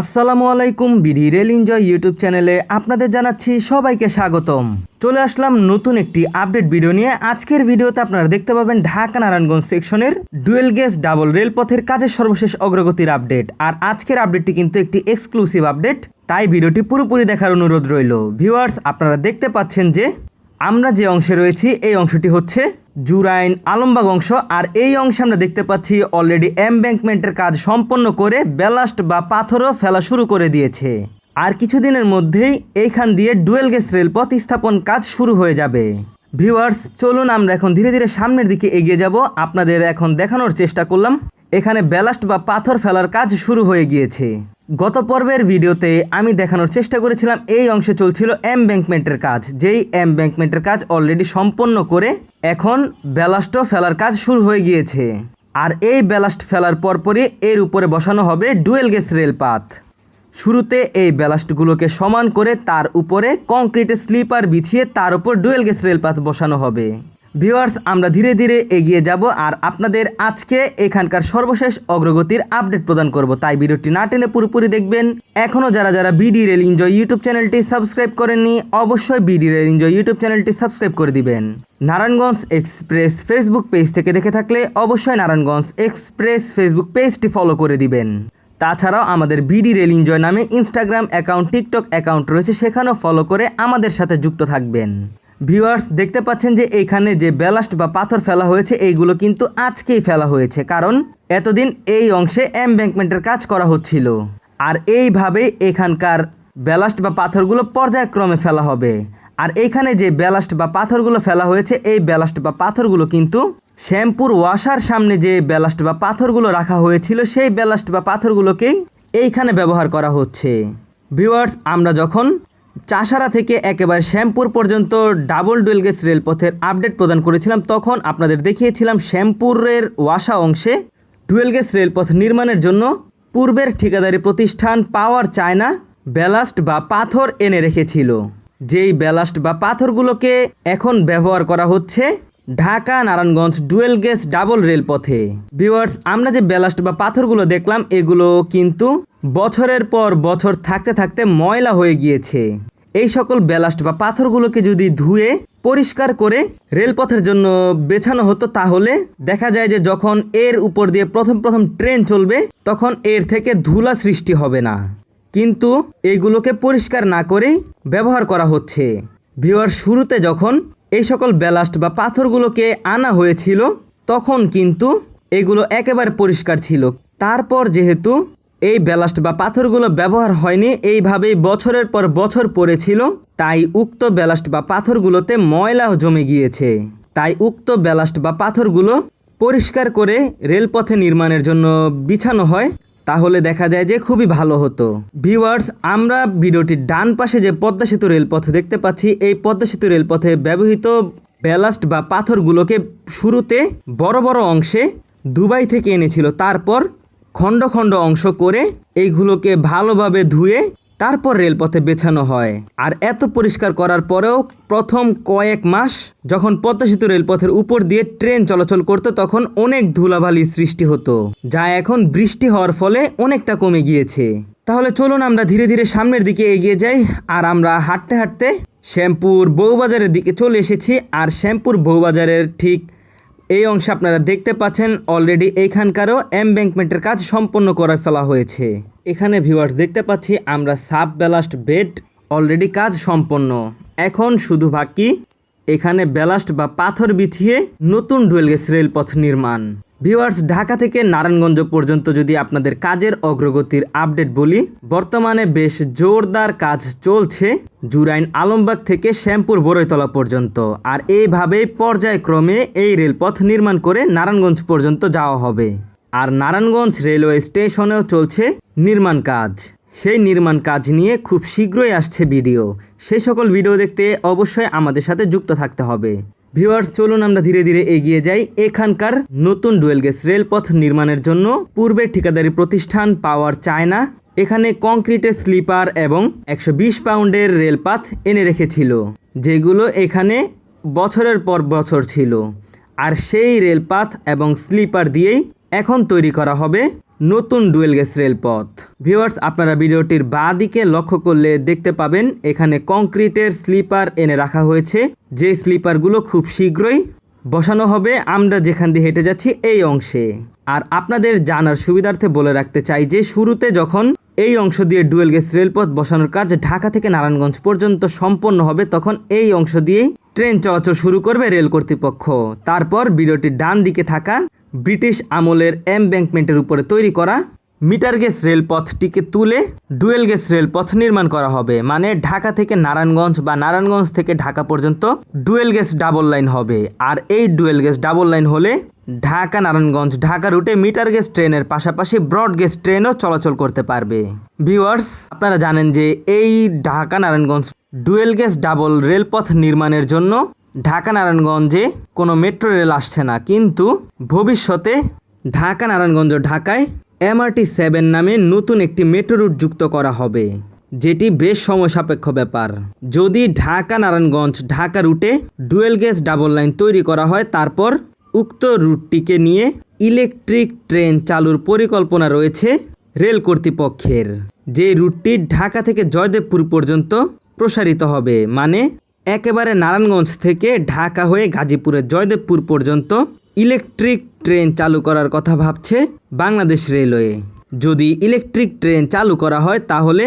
আসসালামু আলাইকুম BD rail enjoy YouTube চ্যানেলে আপনাদের জানাচ্ছি সবাইকে স্বাগতম। চলে আসলাম নতুন একটি আপডেট ভিডিও নিয়ে। আজকের ভিডিওতে আপনারা দেখতে পাবেন ঢাকা নারায়ণগঞ্জ সেকশনের ডুয়েল গেজ ডাবল রেলপথের কাজের সর্বশেষ অগ্রগতির আপডেট। আর আজকের আপডেটটি কিন্তু একটি এক্সক্লুসিভ আপডেট, তাই ভিডিওটি পুরোপুরি দেখার অনুরোধ রইল। ভিউয়ার্স, আপনারা দেখতে পাচ্ছেন যে আমরা যে অংশে রয়েছি, এই অংশটি হচ্ছে জুরাইন আলমবাগ অংশ। আর এই অংশে আমরা দেখতে পাচ্ছি অলরেডি এমব্যাঙ্কমেন্টের কাজ সম্পন্ন করে ব্যালাস্ট বা পাথরও ফেলা শুরু করে দিয়েছে। আর কিছুদিনের মধ্যেই এইখান দিয়ে ডুয়েল গেস রেলপথ স্থাপন কাজ শুরু হয়ে যাবে। ভিউয়ার্স, চলুন আমরা এখন ধীরে ধীরে সামনের দিকে এগিয়ে যাব। আপনাদের এখন দেখানোর চেষ্টা করলাম, এখানে ব্যালাস্ট বা পাথর ফেলার কাজ শুরু হয়ে গিয়েছে। গত পর্বের ভিডিওতে আমি দেখানোর চেষ্টা করেছিলাম এই অংশে চলছিল এমব্যাঙ্কমেন্টের কাজ। যেই এমব্যাঙ্কমেন্টের কাজ অলরেডি সম্পন্ন করে এখন ব্যালাস্টও ফেলার কাজ শুরু হয়ে গিয়েছে। আর এই ব্যালাস্ট ফেলার পরপরই এর উপরে বসানো হবে ডুয়েল গেস রেলপাথ শুরুতে এই ব্যালাস্টগুলোকে সমান করে তার উপরে কংক্রিটের স্লিপার বিছিয়ে তার উপর ডুয়েল গেস রেলপাথ বসানো হবে। ভিউয়ার্স, আমরা ধীরে ধীরে এগিয়ে যাব আর আপনাদের আজকে এখানকার সর্বশেষ অগ্রগতির আপডেট প্রদান করব। তাই ভিডিওটি না টেনে পুরোপুরি দেখবেন। এখনও যারা যারা বিডি রেল এনজয় ইউটিউব চ্যানেলটি সাবস্ক্রাইব করেননি, অবশ্যই বিডি রেল এনজয় ইউটিউব চ্যানেলটি সাবস্ক্রাইব করে দিবেন। নারায়ণগঞ্জ এক্সপ্রেস ফেসবুক পেজ থেকে দেখে থাকলে অবশ্যই নারায়ণগঞ্জ এক্সপ্রেস ফেসবুক পেজটি ফলো করে দিবেন। তাছাড়াও আমাদের বিডি রেল এনজয় নামে ইনস্টাগ্রাম অ্যাকাউন্ট টিকটক অ্যাকাউন্ট রয়েছে, সেখানেও ফলো করে আমাদের সাথে যুক্ত থাকবেন। ভিউয়ার্স, দেখতে পাচ্ছেন যে এইখানে যে ব্যালাস্ট বা পাথর ফেলা হয়েছে, এইগুলো কিন্তু আজকেই ফেলা হয়েছে। কারণ এতদিন এই অংশে এমব্যাঙ্কমেন্টের কাজ করা হচ্ছিল। আর এইভাবেই এখানকার ব্যালাস্ট বা পাথরগুলো পর্যায়ক্রমে ফেলা হবে। আর এইখানে যে ব্যালাস্ট বা পাথরগুলো ফেলা হয়েছে, এই ব্যালাস্ট বা পাথরগুলো কিন্তু শ্যাম্পুর ওয়াশার সামনে যে ব্যালাস্ট বা পাথরগুলো রাখা হয়েছিল, সেই ব্যালাস্ট বা পাথরগুলোকেই এইখানে ব্যবহার করা হচ্ছে। ভিউয়ার্স, আমরা যখন চাষারা থেকে একেবারে শ্যামপুর পর্যন্ত ডাবল ডুয়েল গেস রেলপথের আপডেট প্রদান করেছিলাম। তখন আপনাদের দেখিয়েছিলাম শ্যামপুরের ওয়াসা অংশে ডুয়েল গেস রেলপথ নির্মাণের জন্য পূর্বের ঠিকাদারি প্রতিষ্ঠান পাওয়ার চায়না ব্যালাস্ট বা পাথর এনে রেখেছিল। যেই ব্যালাস্ট বা পাথরগুলোকে এখন ব্যবহার করা হচ্ছে Dhaka, Narayanganj dual gauge double রেলপথে। ভিউয়ার্স আমরা যে ব্যালাস্ট বা পাথরগুলো দেখলাম, এগুলো কিন্তু বছরের পর বছর থাকতে থাকতে ময়লা হয়ে গিয়েছে। এই সকল ব্যালাস্ট বা পাথরগুলোকে যদি ধুয়ে পরিষ্কার করে রেলপথের জন্য বেছানো হতো, তাহলে দেখা যায় যে যখন এর উপর দিয়ে প্রথম প্রথম ট্রেন চলবে, তখন এর থেকে ধুলা সৃষ্টি হবে না। কিন্তু এইগুলোকে পরিষ্কার না করেই ব্যবহার করা হচ্ছে। ভিওয়ার শুরুতে যখন এই সকল ব্যালাস্ট বা পাথরগুলোকে আনা হয়েছিল, তখন কিন্তু এগুলো একেবারে পরিষ্কার ছিল। তারপর যেহেতু এই ব্যালাস্ট বা পাথরগুলো ব্যবহার হয়নি, এইভাবেই বছরের পর বছর পড়েছিল, তাই উক্ত ব্যালাস্ট বা পাথরগুলোতে ময়লা জমে গিয়েছে। তাই উক্ত ব্যালাস্ট বা পাথরগুলো পরিষ্কার করে রেলপথে নির্মাণের জন্য বিছানো হয়, তাহলে দেখা যায় যে খুবই ভালো হতো। ভিউয়ার্স, আমরা ভিডিওটির ডান পাশে যে পদ্মা সেতু রেলপথ দেখতে পাচ্ছি, এই পদ্মা সেতু রেলপথে ব্যবহৃত ব্যালাস্ট বা পাথরগুলোকে শুরুতে বড় বড় অংশে দুবাই থেকে এনেছিল, তারপর খণ্ড খণ্ড অংশ করে এইগুলোকে ভালোভাবে ধুয়ে তারপর রেলপথে বেছানো হয়। আর এত পরিষ্কার করার পরেও প্রথম কয়েক মাস যখন পদ্মা সেতু রেলপথের উপর দিয়ে ট্রেন চলাচল করতো, তখন অনেক ধুলাবালি সৃষ্টি হতো, যা এখন বৃষ্টি হওয়ার ফলে অনেকটা কমে গিয়েছে। তাহলে চলুন আমরা ধীরে ধীরে সামনের দিকে এগিয়ে যাই, আর আমরা হাঁটতে হাঁটতে শ্যামপুর বউবাজারের দিকে চলে এসেছি, আর শ্যামপুর বউবাজারের ঠিক এই অংশে আপনারা দেখতে পাচ্ছেন অলরেডি এইখানকারও এমব্যাঙ্কমেন্টের কাজ সম্পন্ন করে ফেলা হয়েছে। এখানে ভিউয়ার্স দেখতে পাচ্ছি, আমরা সাব ব্যালাস্ট বেড অলরেডি কাজ সম্পন্ন। এখন শুধু বাকি, এখানে ব্যালাস্ট বা পাথর বিছিয়ে নতুন ডুয়েলগেস রেলপথ নির্মাণ। ভিউয়ার্স, ঢাকা থেকে নারায়ণগঞ্জ পর্যন্ত যদি আপনাদের কাজের অগ্রগতির আপডেট বলি, বর্তমানে বেশ জোরদার কাজ চলছে জুরাইন আলমবাগ থেকে শ্যামপুর বড়ইতলা পর্যন্ত। আর এইভাবেই পর্যায়ক্রমে এই রেলপথ নির্মাণ করে নারায়ণগঞ্জ পর্যন্ত যাওয়া হবে। আর নারায়ণগঞ্জ রেলওয়ে স্টেশনেও চলছে নির্মাণ কাজ। সেই নির্মাণ কাজ নিয়ে খুব শীঘ্রই আসছে ভিডিও। সেই সকল ভিডিও দেখতে অবশ্যই আমাদের সাথে যুক্ত থাকতে হবে। ভিউয়ার্স চলুন আমরা ধীরে ধীরে এগিয়ে যাই এখানকার নতুন ডুয়েল গেস রেলপথ নির্মাণের জন্য। পূর্বের ঠিকাদারি প্রতিষ্ঠান পাওয়ার চায়না। এখানে কংক্রিটের স্লিপার এবং একশো বিশ পাউন্ডের রেলপাথ এনে রেখেছিল, যেগুলো এখানে বছরের পর বছর ছিল। আর সেই রেলপাথ এবং স্লিপার দিয়েই এখন তৈরি করা হবে নতুন ডুয়েল গেস রেলপথ। ভিউয়ার্স, আপনারা ভিডিওটির বাঁ দিকে লক্ষ্য করলে দেখতে পাবেন, এখানে কংক্রিটের স্লিপার এনে রাখা হয়েছে। যে স্লিপারগুলো খুব শীঘ্রই বসানো হবে, আমরা যেখান দিয়ে হেঁটে যাচ্ছি এই অংশে। আর আপনাদের জানার সুবিধার্থে বলে রাখতে চাই যে, শুরুতে যখন এই অংশ দিয়ে ডুয়েল গেস রেলপথ বসানোর কাজ ঢাকা থেকে নারায়ণগঞ্জ পর্যন্ত সম্পন্ন হবে, তখন এই অংশ দিয়েই ট্রেন চলাচল শুরু করবে রেল কর্তৃপক্ষ। তারপর ভিডিওটির ডান দিকে থাকা ব্রিটিশ আমলের এমব্যাঙ্কমেন্টের উপরে তৈরি করা মিটার গেস রেলপথটিকে তুলে ডুয়েল গেস রেলপথ নির্মাণ করা হবে। মানে ঢাকা থেকে নারায়ণগঞ্জ বা নারায়ণগঞ্জ থেকে ঢাকা পর্যন্ত ডুয়েল গেস ডাবল লাইন হবে। আর এই ডুয়েল গেস ডাবল লাইন হলে ঢাকা, নারায়ণগঞ্জ, ঢাকা রুটে মিটার গেস ট্রেনের পাশাপাশি ব্রড গেস ট্রেনও চলাচল করতে পারবে। ভিউয়ার্স, আপনারা জানেন যে এই Dhaka, Narayanganj dual gauge double রেলপথ নির্মাণের জন্য ঢাকা নারায়ণগঞ্জে কোনো মেট্রো রেল আসছে না। কিন্তু ভবিষ্যতে ঢাকা নারায়ণগঞ্জ ঢাকায় এমআরটি সেভেন নামে নতুন একটি মেট্রো রুট যুক্ত করা হবে, যেটি বেশ সময় সাপেক্ষ ব্যাপার। যদি ঢাকা নারায়ণগঞ্জ ঢাকা রুটে ডুয়েল গেজ ডাবল লাইন তৈরি করা হয়, তারপর উক্ত রুটটিকে নিয়ে ইলেকট্রিক ট্রেন চালুর পরিকল্পনা রয়েছে রেল কর্তৃপক্ষের, যে রুটটি ঢাকা থেকে জয়দেবপুর পর্যন্ত প্রসারিত হবে। মানে একেবারে নারায়ণগঞ্জ থেকে ঢাকা হয়ে গাজীপুরের জয়দেবপুর পর্যন্ত ইলেকট্রিক ট্রেন চালু করার কথা ভাবছে বাংলাদেশ রেলওয়ে। যদি ইলেকট্রিক ট্রেন চালু করা হয়, তাহলে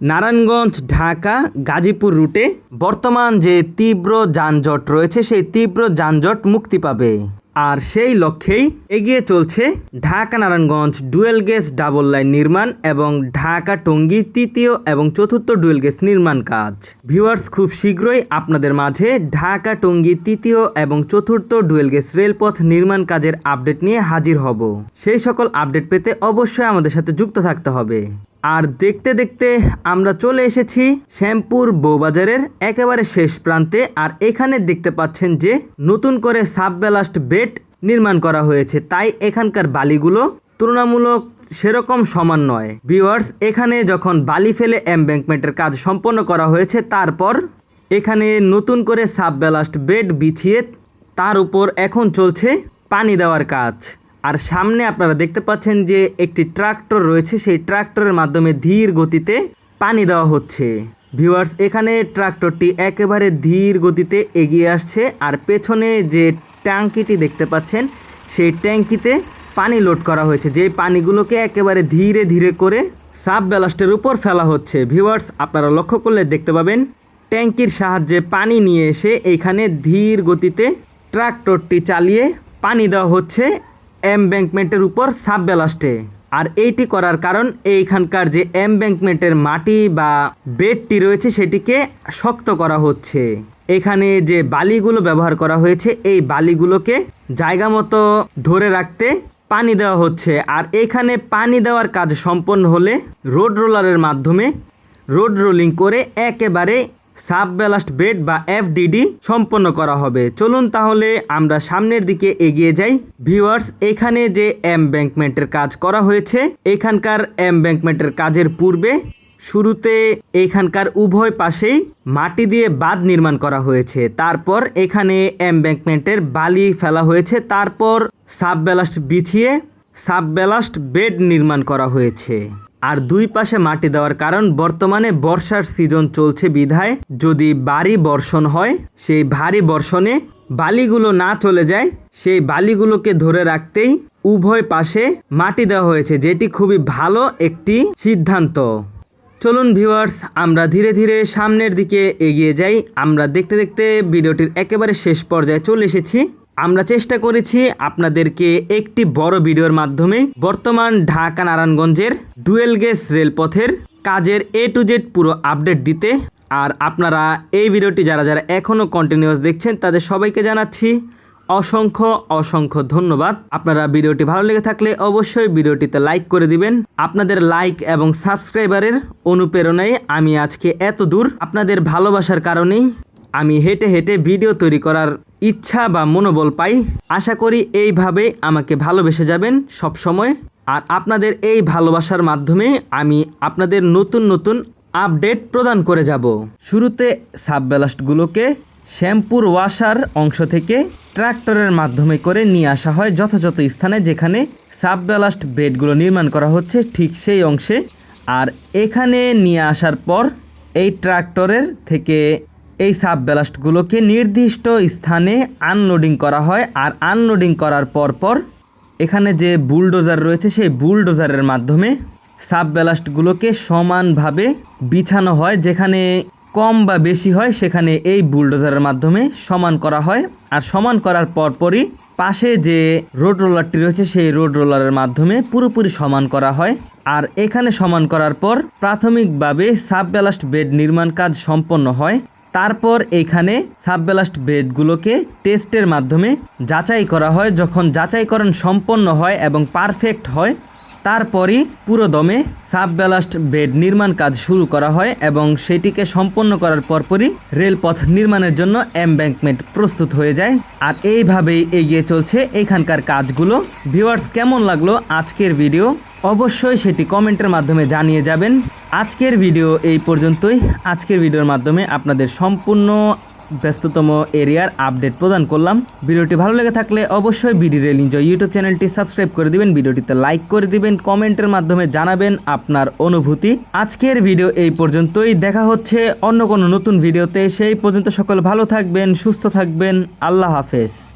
নারায়ণগঞ্জ, ঢাকা, গাজীপুর রুটে বর্তমান যে তীব্র যানজট রয়েছে, সেই তীব্র যানজট মুক্তি পাবে। আর সেই লক্ষ্যেই এগিয়ে চলছে Dhaka Narayanganj dual gauge double line নির্মাণ এবং ঢাকা টঙ্গী তৃতীয় এবং চতুর্থ ডুয়েল গেজ নির্মাণ কাজ। ভিউয়ার্স, খুব শীঘ্রই আপনাদের মাঝে ঢাকা টঙ্গী তৃতীয় এবং চতুর্থ ডুয়েল গেজ রেলপথ নির্মাণ কাজের আপডেট নিয়ে হাজির হব। সেই সকল আপডেট পেতে অবশ্যই আমাদের সাথে যুক্ত থাকতে হবে। আর দেখতে দেখতে আমরা চলে এসেছি শ্যামপুর বৌবাজারের একেবারে শেষ প্রান্তে, আর এখানে দেখতে পাচ্ছেন যে নতুন করে সাববেলাস্ট বেড নির্মাণ করা হয়েছে। তাই এখানকার বালিগুলো তুলনামূলক সেরকম সমান নয়। ভিউয়ার্স, এখানে যখন বালি ফেলে এমব্যাঙ্কমেন্টের কাজ সম্পন্ন করা হয়েছে, তারপর এখানে নতুন করে সাববেলাস্ট বেড বিছিয়ে তার উপর এখন চলছে পানি দেওয়ার কাজ। আর সামনে আপনারা দেখতে পাচ্ছেন যে একটি ট্রাক্টর রয়েছে, সেই ট্রাক্টরের মাধ্যমে ধীর গতিতে পানি দেওয়া হচ্ছে। ভিউয়ার্স, এখানে ট্রাক্টরটি একেবারে ধীর গতিতে এগিয়ে আসছে আর পেছনে যে ট্যাঙ্কিটি দেখতে পাচ্ছেন, সেই ট্যাঙ্কিতে পানি লোড করা হয়েছে। যে পানিগুলোকে একেবারে ধীরে ধীরে করে সাব ব্যালাস্টের উপর ফেলা হচ্ছে। ভিউয়ার্স, আপনারা লক্ষ্য করলে দেখতে পাবেন, ট্যাঙ্কির সাহায্যে পানি নিয়ে এসে এইখানে ধীর গতিতে ট্রাক্টরটি চালিয়ে পানি দেওয়া হচ্ছে এমব্যাঙ্কমেন্টের উপর সাব ব্যালাস্টে আর এইটি করার কারণ এইখানকার যে এমব্যাঙ্কমেন্টের মাটি বা বেডটি রয়েছে সেটিকে শক্ত করা হচ্ছে। এখানে যে বালিগুলো ব্যবহার করা হয়েছে, এই বালিগুলোকে জায়গা মতো ধরে রাখতে পানি দেওয়া হচ্ছে। আর এখানে পানি দেওয়ার কাজ সম্পন্ন হলে রোড রোলারের মাধ্যমে রোড রোলিং করে একেবারে সাব ব্যালাস্ট বেড বা এফডিডি সম্পন্ন করা হবে। চলুন তাহলে আমরা সামনের দিকে এগিয়ে যাই। ভিউয়ার্স, এখানে যে এমব্যাঙ্কমেন্টের কাজ করা হয়েছে, এখানকার এমব্যাঙ্কমেন্টের কাজের পূর্বে শুরুতে এখানকার উভয় পাশেই মাটি দিয়ে বাঁধ নির্মাণ করা হয়েছে। তারপর এখানে এমব্যাঙ্কমেন্টের বালি ফেলা হয়েছে। তারপর সাব ব্যালাস্ট বিছিয়ে সাব ব্যালাস্ট বেড নির্মাণ করা হয়েছে। আর দুই পাশে মাটি দেওয়ার কারণ, বর্তমানে বর্ষার সিজন চলছে বিধায়, যদি ভারী বর্ষণ হয়, সেই ভারী বর্ষণে বালিগুলো না চলে যায়, সেই বালিগুলোকে ধরে রাখতেই উভয় পাশে মাটি দেওয়া হয়েছে, যেটি খুবই ভালো একটি সিদ্ধান্ত। চলুন ভিউয়ার্স, আমরা ধীরে ধীরে সামনের দিকে এগিয়ে যাই। আমরা দেখতে দেখতে ভিডিওটির একেবারে শেষ পর্যায়ে চলে এসেছি। আমরা চেষ্টা করেছি আপনাদেরকে একটি বড় ভিডিওর মাধ্যমে বর্তমান ঢাকা নারায়ণগঞ্জের ডুয়েল গেস রেলপথের কাজের এ টু জেড পুরো আপডেট দিতে। আর আপনারা এই ভিডিওটি যারা যারা এখনও কন্টিনিউয়াস দেখছেন, তাদের সবাইকে জানাচ্ছি অসংখ্য অসংখ্য ধন্যবাদ। আপনারা ভিডিওটি ভালো লেগে থাকলে অবশ্যই ভিডিওটিতে লাইক করে দিবেন। আপনাদের লাইক এবং সাবস্ক্রাইবারের অনুপ্রেরণায় আমি আজকে এত দূর। আপনাদের ভালোবাসার কারণেই আমি হেঁটে হেঁটে ভিডিও তৈরি করার ইচ্ছা বা মনোবল পাই, আশা করি এইভাবে আমাকে ভালোবেসে যাবেন সব সময় আর আপনাদের এই ভালোবাসার মাধ্যমে আমি আপনাদের নতুন নতুন আপডেট প্রদান করে যাব। শুরুতে সাববেলাস্টগুলোকে শ্যাম্পুর ওয়াশার অংশ থেকে ট্রাক্টরের মাধ্যমে করে নিয়ে আসা হয় যথাযথ স্থানে যেখানে সাব ব্যালাস্ট বেডগুলো নির্মাণ করা হচ্ছে ঠিক সেই অংশে। আর এখানে নিয়ে আসার পর এই ট্রাক্টরের থেকে এই সাব ব্যালাস্টগুলোকে নির্দিষ্ট স্থানে আনলোডিং করা হয় আর আনলোডিং করার পর পর এখানে যে বুলডোজার রয়েছে সেই বুলডোজারের মাধ্যমে সাব ব্যালাস্টগুলোকে সমানভাবে বিছানো হয়, যেখানে কম বা বেশি হয়, সেখানে এই বুলডোজারের মাধ্যমে সমান করা হয়। আর সমান করার পরপরই পাশে যে রোড রোলারটি রয়েছে সেই রোড রোলারের মাধ্যমে পুরোপুরি সমান করা হয়। আর এখানে সমান করার পর প্রাথমিকভাবে সাব ব্যালাস্ট বেড নির্মাণ কাজ সম্পন্ন হয়। তারপর এখানে সাববেলাস্ট বেডগুলোকে টেস্টের মাধ্যমে যাচাই করা হয়। যখন যাচাইকরণ সম্পন্ন হয় এবং পারফেক্ট হয় তারপরই পুরো দমে সাববেলাস্ট বেড নির্মাণ কাজ শুরু করা হয় এবং সেটিকে সম্পন্ন করার পরপরই রেলপথ নির্মাণের জন্য এমব্যাঙ্কমেন্ট প্রস্তুত হয়ে যায়। আর এইভাবেই এগিয়ে চলছে এখানকার কাজগুলো। ভিউয়ার্স, কেমন লাগল আজকের ভিডিও? অবশ্যই সেটি কমেন্টের মাধ্যমে জানিয়ে যাবেন। আজকের ভিডিও এই পর্যন্তই। আজকের ভিডিওর মাধ্যমে আপনাদের সম্পূর্ণ ব্যস্ততম এরিয়ার আপডেট প্রদান করলাম। ভিডিওটি ভালো লেগে থাকলে অবশ্যই বিডি রেল এনজয় ইউটিউব চ্যানেলটি সাবস্ক্রাইব করে দিবেন, ভিডিওটিতে লাইক করে দিবেন, কমেন্টের মাধ্যমে জানাবেন আপনার অনুভূতি। আজকের ভিডিও এই পর্যন্তই, দেখা হচ্ছে অন্য কোনো নতুন ভিডিওতে। সেই পর্যন্ত সকল ভালো থাকবেন, সুস্থ থাকবেন, আল্লাহ হাফেজ।